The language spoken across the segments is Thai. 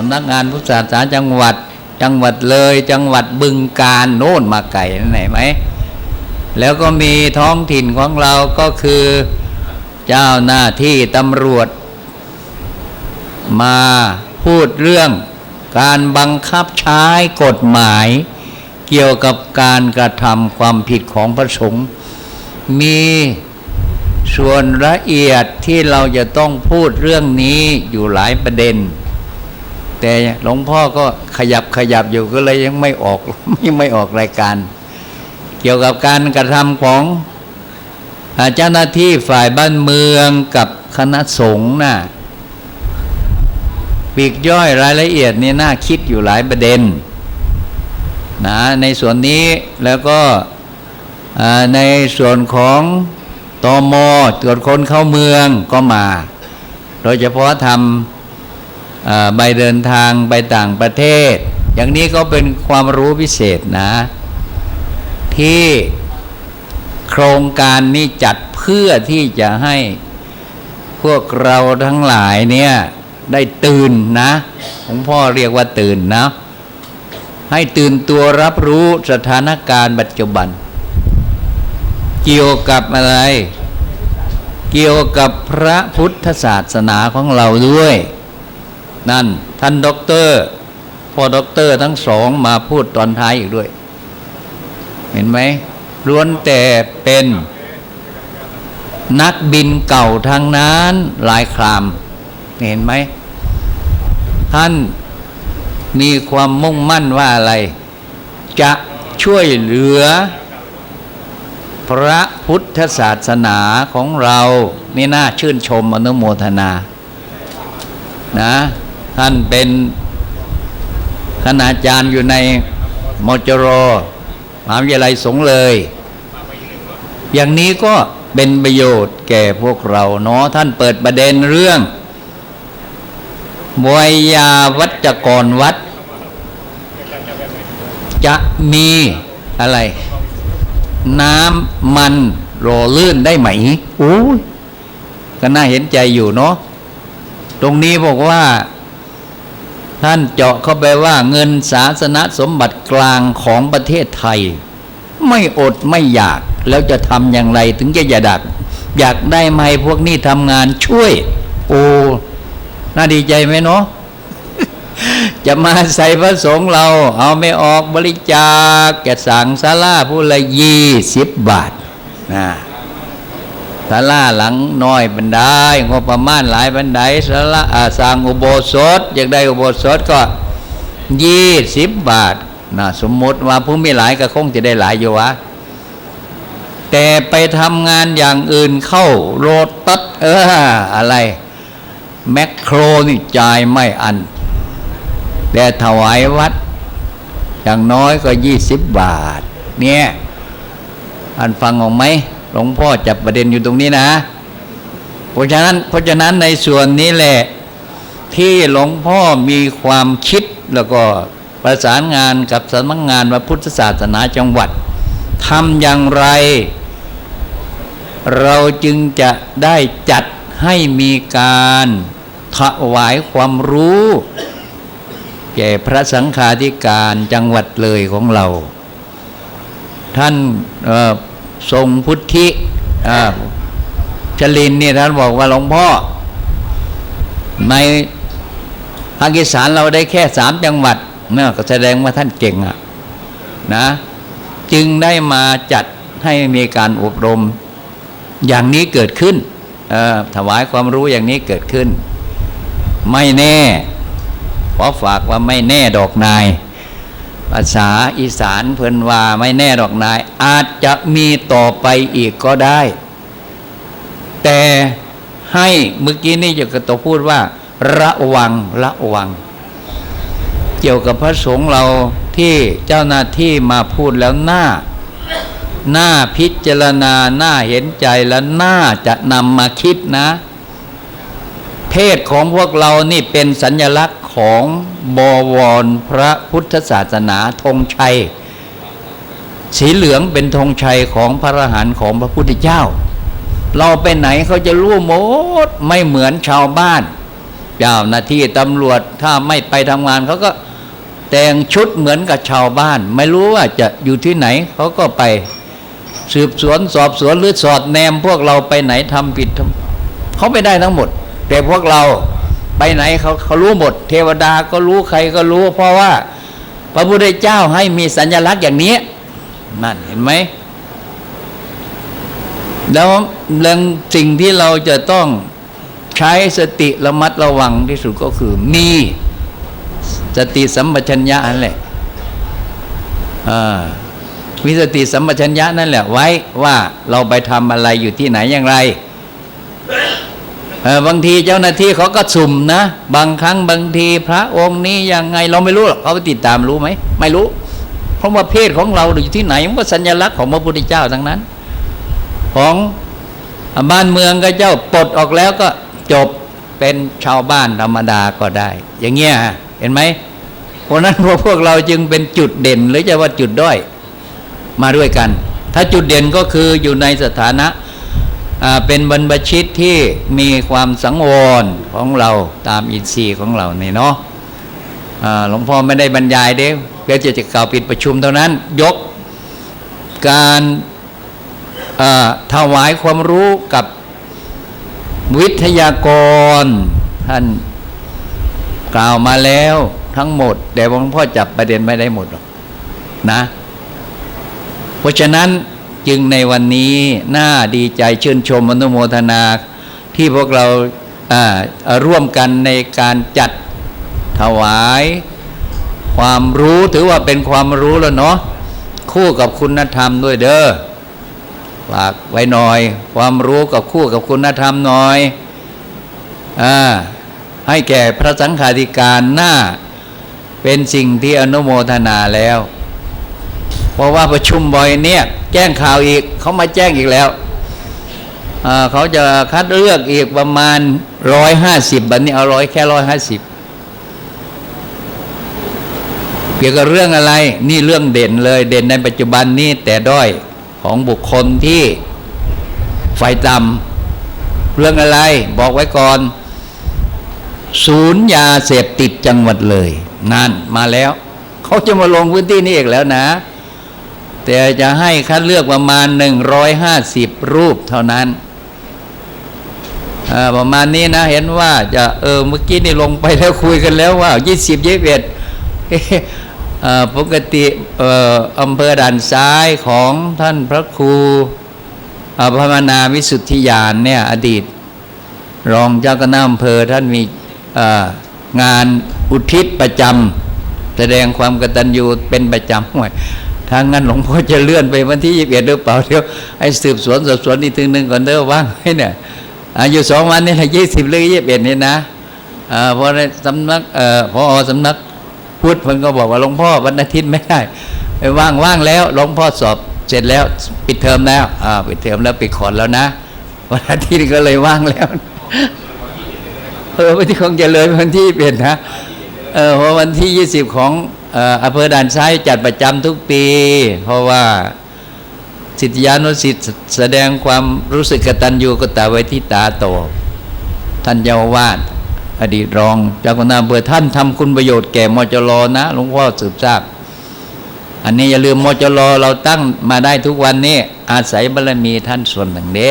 สำนักงานพุทธศาสนาจังหวัด จังหวัดเลย จังหวัดบึงการโน่นมาไก่นั่นไหนไหมแล้วก็มีท้องถิ่นของเราก็คือเจ้าหน้าที่ตำรวจ มาพูดเรื่องการบังคับใช้กฎหมาย เกี่ยวกับการกระทำความผิดของพระสงฆ์มีส่วนละเอียดที่เราจะต้องพูดเรื่องนี้อยู่หลายประเด็น แต่หลวงพ่อก็ขยับขยับอยู่ก็เลยยังไม่ออกยังไม่ออกรายการ เกี่ยวกับการกระทำของอาเจ้าหน้าที่ฝ่ายบ้านเมืองกับคณะสงฆ์น่ะปีกย่อยรายละเอียดนี่น่าคิดอยู่หลายประเด็นนะในส่วนนี้แล้วก็ในส่วนของตอมอตรวจคนเข้าเมืองก็มา โดยเฉพาะทำอ่า ใบเดินทางไปต่างประเทศ อย่างนี้ก็เป็นความรู้พิเศษนะ ที่โครงการนี้จัดเพื่อที่จะให้พวกเราทั้งหลายเนี่ยได้ตื่นนะหลวงพ่อเรียกว่าตื่นนะ ให้ตื่นตัวรับรู้สถานการณ์ปัจจุบัน เกี่ยวกับอะไร เกี่ยวกับพระพุทธศาสนาของเราด้วย นั่น ท่านด็อกเตอร์พ่อด็อกเตอร์ทั้งสองมาพูดตอนท้ายอีกด้วย เห็นไหมล้วนแต่เป็น นักบินเก่าทางนั้นหลายคราม เห็นไหม ท่านมีความมุ่งมั่นว่าอะไร จะช่วยเหลือ พระพุทธศาสนาของเรา นี่น่าชื่นชมอนุโมทนา นะ ท่านเป็นคณาจารย์อยู่ในมจรมหาวิทยาลัยสงฆ์เลย อย่างนี้ก็เป็นประโยชน์แก่พวกเราเนาะท่านเปิดประเด็นเรื่องวยยาวัจกรวัด จะมีอะไร น้ำมันโรลื่นได้ไหมโอ้ยก็น่าเห็นใจอยู่เนาะตรงนี้บอกว่า ท่านเจาะเข้าไปว่าเงินศาสนสมบัติกลางของประเทศไทย ไม่อดไม่อยากแล้วจะทำอย่างไรถึงจะอย่าดัก อยากได้ไหมพวกนี้ทำงานช่วย โอ้น่าดีใจไหมเนาะจะมาใส่พระสงฆ์เรา เอาไม่ออกบริจาคแกสั่งซาลาผู้ละยี่สิบบาทนะ ศาลาหลังน้อยบันไดงบประมาณหลายบันไดศาลาอ่าสร้างอุโบสถอยากได้อุโบสถก็ยี่สิบบาทนะสมมติว่าผู้มีหลายก็คงจะได้หลายอยู่วะ แต่ไปทำงานอย่างอื่นเข้าโรตัสเอออะไร แมคโครนี่จ่ายไม่อัน แต่ถวายวัด อย่างน้อยก็ยี่สิบบาท เนี่ย อันฟังออกไหม หลวงพ่อจับประเด็นอยู่ตรงนี้นะ เพราะฉะนั้นเพราะฉะนั้นในส่วนนี้แหละ ที่หลวงพ่อมีความคิดแล้วก็ประสานงานกับสำนักงานพระพุทธศาสนาจังหวัดทำอย่างไร เราจึงจะได้จัดให้มีการถวายความรู้แก่พระสังฆาธิการจังหวัดเลยของเรา ท่านเทรงพุทธิชลินเนี่ยท่านบอกว่าหลวงพ่อในภาคอีสานเราได้แค่สามจังหวัดเนี่ยก็แสดงว่าท่านเก่งอะนะ จึงได้มาจัดให้มีการอบรมอย่างนี้เกิดขึ้นถวายความรู้อย่างนี้เกิดขึ้น ไม่แน่ขอฝากว่าไม่แน่ดอกนาย ภาษาอีสานเพิ่นว่าไม่แน่ดอกนาย อาจจะมีต่อไปอีกก็ได้ แต่ให้เมื่อกี้นี่จะกระตพูดว่า ระวังระวัง เกี่ยวกับพระสงฆ์เราที่เจ้าหน้าที่มาพูดแล้วหน้าหน้าพิจารณาหน้าเห็นใจและหน้าจะนำมาคิดนะ เพศของพวกเรานี่เป็นสัญลักษณ ของบวรพระพุทธศาสนาธงชัย สีเหลืองเป็นธงชัยของพระอรหันต์ของพระพุทธเจ้า เราไปไหนเขาจะรู้หมดไม่เหมือนชาวบ้าน เจ้าหน้าที่ตำรวจถ้าไม่ไปทำงานเขาก็แต่งชุดเหมือนกับชาวบ้าน ไม่รู้ว่าจะอยู่ที่ไหนเขาก็ไปสืบสวนสอบสวนหรือสอดแนม พวกเราไปไหนทำผิดเขาไม่ได้ทั้งหมด แต่พวกเรา ไปไหนเขาเขารู้หมด เทวดาก็รู้ใครก็รู้ เพราะว่าพระพุทธเจ้าให้มีสัญลักษณ์อย่างนี้นั่นเห็นไหมแล้วเรื่องสิ่งที่เราจะต้องใช้สติระมัดระวังที่สุดก็คือมีสติสัมปชัญญะนั่นแหละอ่ามีสติสัมปชัญญะนั่นแหละไว้ว่าเราไปทำอะไรอยู่ที่ไหนอย่างไร บางทีเจ้าหน้าที่เขาก็สุ่มนะ บางครั้งบางทีพระองค์นี้ยังไงเราไม่รู้หรอกเขาไปติดตามรู้ไหมไม่รู้ เพราะว่าเพศของเราอยู่ที่ไหนมันก็สัญลักษณ์ของพระพุทธเจ้าทั้งนั้น ของบ้านเมืองก็เจ้าปลดออกแล้วก็จบเป็นชาวบ้านธรรมดาก็ได้ อย่างเงี้ยเห็นไหมเพราะนั้นพวกพวกเราจึงเป็นจุดเด่นหรือจะว่าจุดด้อยมาด้วยกัน ถ้าจุดเด่นก็คืออยู่ในสถานะ เป็นบรรพชิตที่มีความสังวรของเราตามอินทรีย์ของเราเนี่เนาะหลวงพ่อไม่ได้บรรยายเด้เพื่อจะจะกล่าวปิดประชุมเท่านั้น ยกการถวายความรู้กับวิทยากร ท่านกล่าวมาแล้วทั้งหมด แต่หลวงพ่อจับประเด็นไม่ได้หมดหรอกนะ เพราะฉะนั้น จึงในวันนี้น่าดีใจชื่นชมอนุโมทนา ที่พวกเราร่วมกันในการจัดถวาย ความรู้ถือว่าเป็นความรู้แล้วเนาะคู่กับคุณธรรมด้วยเด้อฝากไว้หน่อย ความรู้กับคู่กับคุณธรรมหน่อยอาให้แก่พระสังฆาธิการหน้า เป็นสิ่งที่อนุโมทนาแล้ว เพราะว่าประชุมบ่อยเนี่ย แจ้งข่าวอีกเขามาแจ้งอีกแล้วเขาจะคัดเลือกอีกประมาณร้อยห้าสิบบันนี้เอาร้อยแค่ร้อยห้าสิบเกี่ยวกับเรื่องอะไรนี่เรื่องเด่นเลย เด่นในปัจจุบันนี้แต่ด้อยของบุคคลที่ไฟต่ำเรื่องอะไรบอกไว้ก่อน ศูนย์ยาเสพติดจังหวัดเลย นั่นมาแล้ว เขาจะมาลงพื้นที่นี้อีกแล้วนะ แต่จะให้คัดเลือกประมาณหนึ่งร้อยห้าสิบรูปเท่านั้นประมาณนี้นะเห็นว่าจะเออเมื่อกี้นี่ลงไปแล้วคุยกันแล้วว่ายี่สิบยี่สิบเอ็ดปกติอำเภอด่านซ้ายของท่านพระครูอภาวนาวิสุทธิยานเนี่ยอดีต รองเจ้าคณะอำเภอท่านมีงานอุทิศประจำแสดงความกตัญญูเป็นประจำห่วย ทางนั้นหลวงพ่อจะเลื่อนไปวันที่ยี่สิบเอ็ดหรือเปล่าเดี๋ยวให้สืบสวนสอบสวนอีกทีหนึ่งก่อนเด้อว่างไหมเนี่ยอายู่สองวันนี่แหละยี่สิบหรือยี่สิบเอ็ดนี่นะอ่าเพราะในสำนักเอ่อพอสำนักพุทธเพิ่นก็บอกว่าหลวงพ่อวันอาทิตย์ไม่ได้ไปว่างว่างแล้วหลวงพ่อสอบเสร็จแล้วปิดเทอมแล้วอ่าปิดเทอมแล้วปิดขอนแล้วนะวันอาทิตย์ก็เลยว่างแล้วเออวันที่คงจะเลยวันที่เปลี่ยนนะเออพราะวันที่ยี่สิบของ อำเภอด่านซ้ายจัดประจำทุกปี เพราะว่าสิทธิานุสิทธิ์แสดงความรู้สึกกตัญญูกตเวทิตาโต ท่านเจ้าอาวาดอดีตรองเจ้าคณะอำเภอท่านทำคุณประโยชน์แก่มจรนะหลวงพ่อสืบทราบ อันนี้อย่าลืมมจรเราตั้งมาได้ทุกวันนี้ อาศัยบารมีท่านส่วนหนึ่งเด้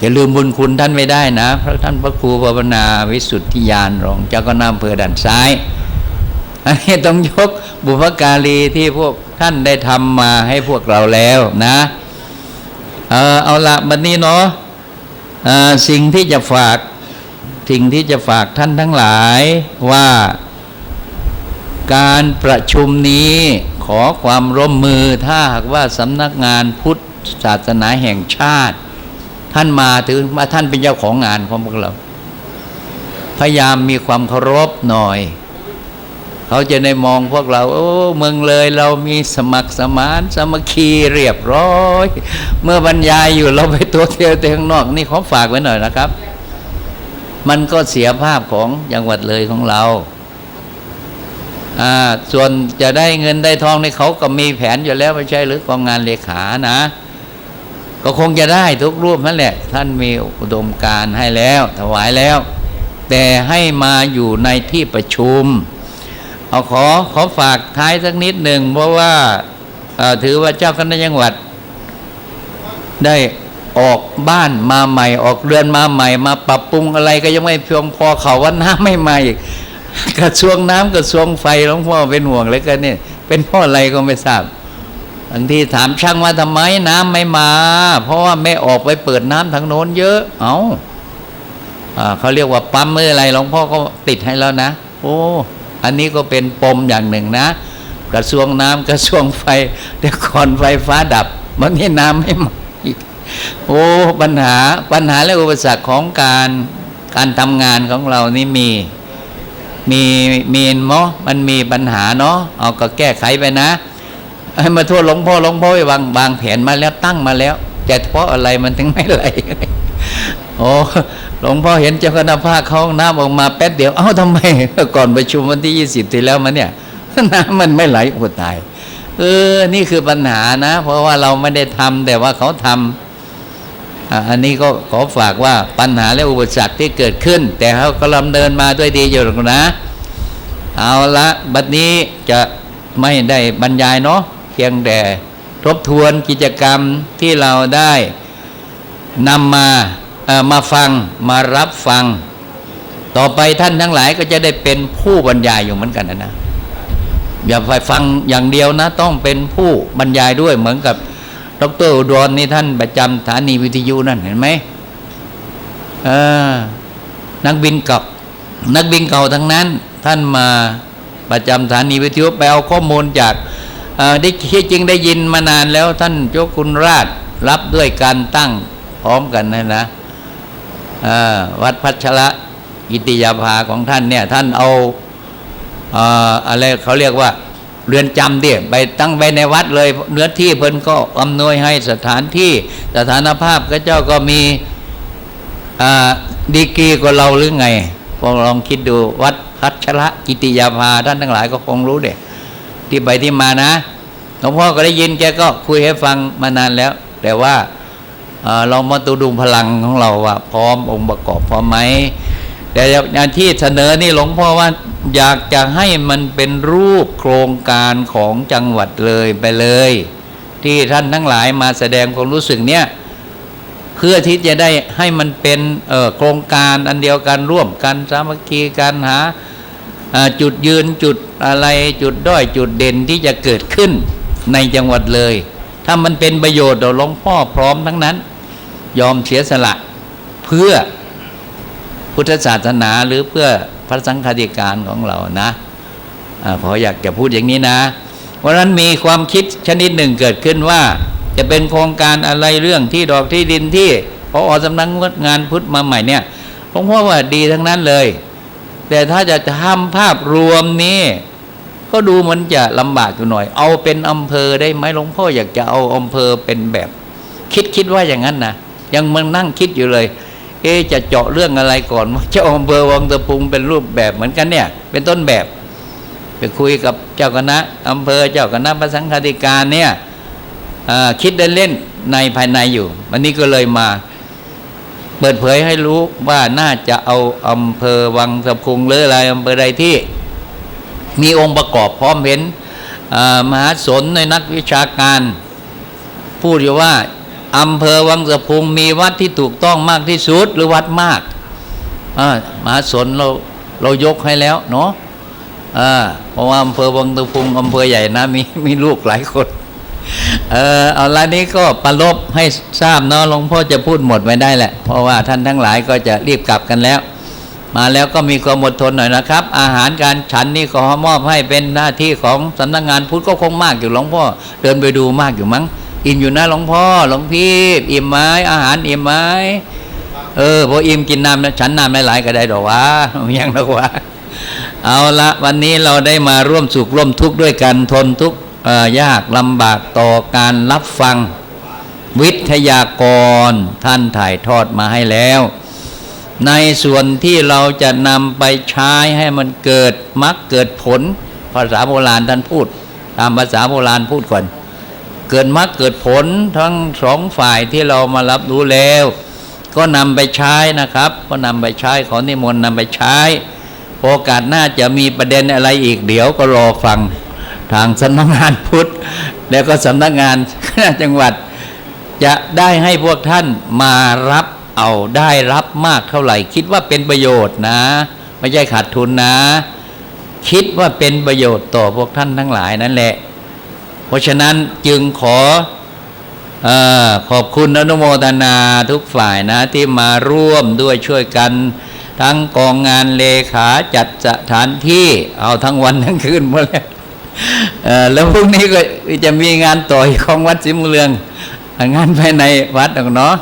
จะลืมบุญคุณท่านไม่ได้นะ พระท่านพระครูภาวนาวิสุทธิยานรองเจ้าคณะอำเภอด่านซ้าย อันนี้ต้องยกบุพการีที่พวกท่านได้ทำมาให้พวกเราแล้วนะ เออเอาละบันนี้เนาะสิ่งที่จะฝากสิ่งที่จะฝากท่านทั้งหลายว่าการประชุมนี้ขอความร่วมมือถ้าหากว่าสำนักงานพุทธศาสนาแห่งชาติ ท่านมาถือว่าท่านเป็นเจ้าของงานของพวกเรา พยายามมีความเคารพหน่อย เขาจะได้มองพวกเรา โอ้เมืองเลยเรามีสมัครสมานสมัคคีเรียบร้อย เมื่อบรรยายอยู่เราไปตัวเที่ยวแต่ข้างนอกนี่ขอฝากไว้หน่อยนะครับ มันก็เสียภาพของจังหวัดเลยของเราอ่าส่วนจะได้เงินได้ทองในเขาก็มีแผนอยู่แล้วไม่ใช่หรือกองงานเลขานะ ก็คงจะได้ทุกรูปนั่นแหละ ท่านมีอุดมการให้แล้ว ถวายแล้ว แต่ให้มาอยู่ในที่ประชุม เอาขอขอฝากท้ายสักนิดหนึ่งเพราะว่าถือว่าเจ้าคณะจังหวัด ได้ออกบ้านมาใหม่ ออกเรือนมาใหม่ มาปรับปรุงอะไรก็ยังไม่เพียงพอเขาว่าน้ำไม่มาอีกระทรวงน้ำกระทรวงไฟหลวงพ่อเป็นห่วงเลยกันเนี่ยเป็นเพ่ออะไรก็ไม่ทราบบางทีถามช่างว่าทำไมน้ำไม่มา เพราะว่าไม่ออกไปเปิดน้ำทางโน้นเยอะ เอาอ่าเขาเรียกว่าปั๊มเมื่ออะไรหลวงพ่อก็ติดให้แล้วนะ โอ้ อันนี้ก็เป็นปมอย่างหนึ่งนะ กระทรวงน้ำกระทรวงไฟเดี๋ยวก่อนไฟฟ้าดับ มันนี่น้ำไม่มาอีกโอ้ปัญหาปัญหาและอุปสรรคของการการทำงานของเรานี่มีมีมีนาะมันมีปัญหาเนาะเอาก็แก้ไขไปนะให้มาโทษหลวงพ่อหลวงพ่อไปวางวางแผนมาแล้วตั้งมาแล้วแต่เพราะอะไรมันถึงไม่ไหล โอ้หลวงพ่อเห็นเจ้าคณะภาคเขาห้องน้ำออกมาแป๊บเดียว เอ้าทำไม ก่อนประชุมวันที่ยี่สิบที่แล้วมาเนี่ยน้ำมันไม่ไหลโอ้ตาย เออ นี่คือปัญหานะ เพราะว่าเราไม่ได้ทำแต่ว่าเขาทำอันนี้ก็ขอฝากว่าปัญหาและอุปสรรคที่เกิดขึ้น แต่เขากำลังเดินมาด้วยดีอยู่หรอกนะ เอาละบัดนี้จะไม่ได้บรรยายเนาะเพียงแต่ทบทวนกิจกรรมที่เราได้นำมา มาฟังมารับฟัง ต่อไปท่านทั้งหลายก็จะได้เป็นผู้บรรยายอยู่เหมือนกันนะนะอย่าไปฟังอย่างเดียวนะ ต้องเป็นผู้บรรยายด้วยเหมือนกับดรอุดรนี่ท่านประจำสถานีวิทยุนั่นเห็นไหมเออนักบินเกับนักบินเก่าทั้งนั้น ท่านมาประจำสถานีวิทยุไปเอาข้อมูลจากได้ที่จริงได้ยินมานานแล้วท่านเจ้าคุณราชรับด้วยการตั้งพร้อมกันนะนะ วัดพัชระกิติยาภาของท่านเนี่ย ท่านเอาเออะไรเขาเรียกว่าเรือนจำเดี่ยไปตั้งไว้ในวัดเลยเนื้อที่เพิ่นก็อำนวยให้สถานที่สถานภาพก็เจ้าก็มีดีกีกว่าเราหรือไงพวกลองคิดดูวัดพัชระกิติยาภาท่านทั้งหลายก็คงรู้เด็ที่ไปที่มานะหลวงพ่อก็ได้ยินแกก็คุยให้ฟังมานานแล้ว แต่ว่า เรามาตูดูพลังของเราว่าพร้อมองค์ประกอบพร้อมไหมแต่อย่างที่เสนอนี่หลวงพ่อว่าอยากจะให้มันเป็นรูปโครงการของจังหวัดเลยไปเลย ที่ท่านทั้งหลายมาแสดงความรู้สึกเนี้ยเพื่อที่จะได้ให้มันเป็นโครงการอันเดียวกันร่วมกันสามัคคีการหาจุดยืนจุดอะไรจุดด้อยจุดเด่นที่จะเกิดขึ้นในจังหวัดเลย ถ้ามันเป็นประโยชน์เดี๋ยวหลวงพ่อพร้อมทั้งนั้น ยอมเสียสละเพื่อพุทธศาสนาหรือเพื่อพระสังฆาธิการของเรานะอาขออยากจะพูดอย่างนี้นะเพราะนั้นมีความคิดชนิดหนึ่งเกิดขึ้นว่า จะเป็นโครงการอะไรเรื่องที่ดอกที่ดินที่พออสำนักงานพุทธมาใหม่เนี่ยหลงพ่อว่าดีทั้งนั้นเลย แต่ถ้าจะทำภาพรวมนี้ ก็ดูมันจะลำบากอยู่หน่อย เอาเป็นอำเภอได้ไหมหลวงพ่ออยากจะเอาอำเภอเป็นแบบ คิดคิดว่าอย่างนั้นนะยังมันนั่งคิดอยู่เลย เอ๊จะเจาะเรื่องอะไรก่อนว่าเจ้าอำเภอวังตะพุงเป็นรูปแบบเหมือนกันเนี่ย เป็นต้นแบบ ไปคุยกับเจ้าคณะอำเภอเจ้าคณะพระสังฆาธิการเนี่ยคิดเล่นๆในภายในอยู่ วันนี้ก็เลยมาเปิดเผยให้รู้ว่าน่าจะเอาอำเภอวังสะพุงหรืออะไรอำเภอใดที่ มีองค์ประกอบพร้อมเห็นมหาสนในนักวิชาการพูดอยู่ว่าอำเภอวังสะพุงมีวัดที่ถูกต้องมากที่สุดหรือวัดมากมหาสนเราเรายกให้แล้วเนาะเพราะว่าอำเภอวังสะพุงอำเภอใหญ่นะมีมีลูกหลายคนเออเอาละนี้ก็ประลบให้ทราบเนาะหลวงพ่อจะพูดหมดไม่ได้แหละ เพราะว่าท่านทั้งหลายก็จะรีบกลับกันแล้ว มาแล้วก็มีความอดทนหน่อยนะครับ อาหารการฉันนี่ขอมอบให้เป็นหน้าที่ของสำนักงานพุทธก็คงมากอยู่หลวงพ่อ เดินไปดูมากอยู่มั้ง อิ่มอยู่นะหลวงพ่อหลวงพี่ อิ่มไหมอาหารอิ่มไหมเออพออิ่มกินน้ำนะฉันน้ำหลายๆก็ได้ดอกวะยังดอกวะเอาละวันนี้เราได้มาร่วมสุขร่วมทุกข์ด้วยกันทนทุกข์ยากลำบากต่อการรับฟัง วิทยากรท่านถ่ายทอดมาให้แล้ว ในส่วนที่เราจะนำไปใช้ให้มันเกิดมรรคเกิดผล ภาษาโบราณท่านพูด ตามภาษาโบราณพูดก่อน เกิดมรรคเกิดผลทั้งสองฝ่ายที่เรามารับรู้แล้ว ก็นำไปใช้นะครับ ก็นำไปใช้ขอนิมนต์นำไปใช้ โอกาสหน้าจะมีประเด็นอะไรอีกเดี๋ยวก็รอฟังทางสำนักงานพุทธ แล้วก็สำนักงานจังหวัด จะได้ให้พวกท่านมารับ เอาได้รับมากเท่าไหร่ คิดว่าเป็นประโยชน์นะ ไม่ใช่ขาดทุนนะ คิดว่าเป็นประโยชน์ต่อพวกท่านทั้งหลายนั่นแหละ เพราะฉะนั้นจึงขออขอบคุณอนุโมทนาทุกฝ่ายนะที่มาร่วมด้วยช่วยกันทั้งกองงานเลขาจัดสถานที่เอาทั้งวันทั้งคืนหมดแล้วแล้วพรุ่งนี้ก็จะมีงานต่ออีกของวัดสิมเรือง งานภายในวัดหรอกเนาะ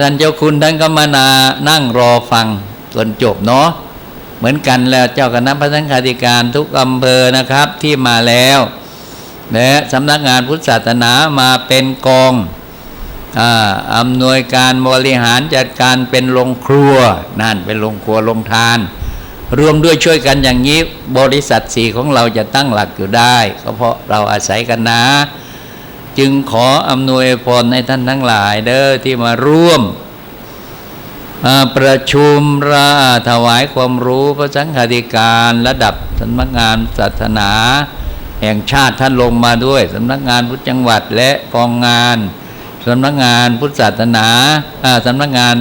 ท่านเจ้าคุณท่านก็มานานั่งรอฟังจนจบเนาะเหมือนกันแล้วเจ้าคณะพระสังฆาธิการทุกอำเภอนะครับที่มาแล้วและสำนักงานพุทธศาสนามาเป็นกองอำนวยการบริหารจัดการเป็นโรงครัวนั่นเป็นโรงครัวโรงทาน รวมด้วยช่วยกันอย่างนี้บริษัทสีของเราจะตั้งหลักอยู่ได้ ก็เพราะเราอาศัยกันนะ จึงขออำนวยพรในท่านทั้งหลายเด้อที่มาร่วม ประชุมราถวายความรู้พระสังฆาธิการระดับสำนักงานศาสนา แห่งชาติท่านลงมาด้วยสำนักงานพุทธจังหวัดและกองงานสำนักงานพุทธศาสนาสำนักงาน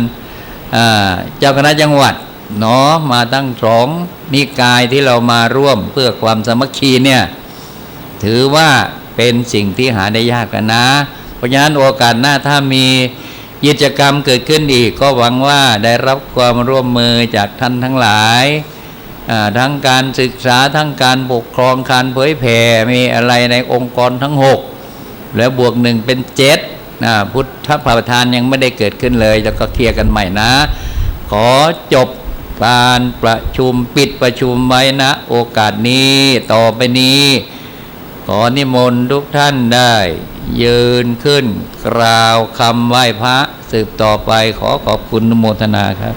เจ้าคณะจังหวัดเนาะมาตั้งสองนิกายที่เรามาร่วมเพื่อความสมัคคีเนี่ยถือว่า เป็นสิ่งที่หาได้ยากกันนะ เพราะฉะนั้นโอกาสหน้าถ้ามีกิจกรรมเกิดขึ้นอีกก็หวังว่าได้รับความร่วมมือจากท่านทั้งหลายทั้งการศึกษาทั้งการปกครองการเผยแผ่มีอะไรในองค์กรทั้งหกแล้วบวกหนึ่งเป็นเจ็ดนะพุทธประธานยังไม่ได้เกิดขึ้นเลย แล้วก็เคลียร์กันใหม่นะ ขอจบการประชุมปิดประชุมไว้นะ โอกาสนี้ต่อไปนี้ อนิมนต์ทุกท่านได้ ยืนขึ้น กล่าวคำไหว้พระสืบต่อไปขอขอบคุณนุโมทนาครับ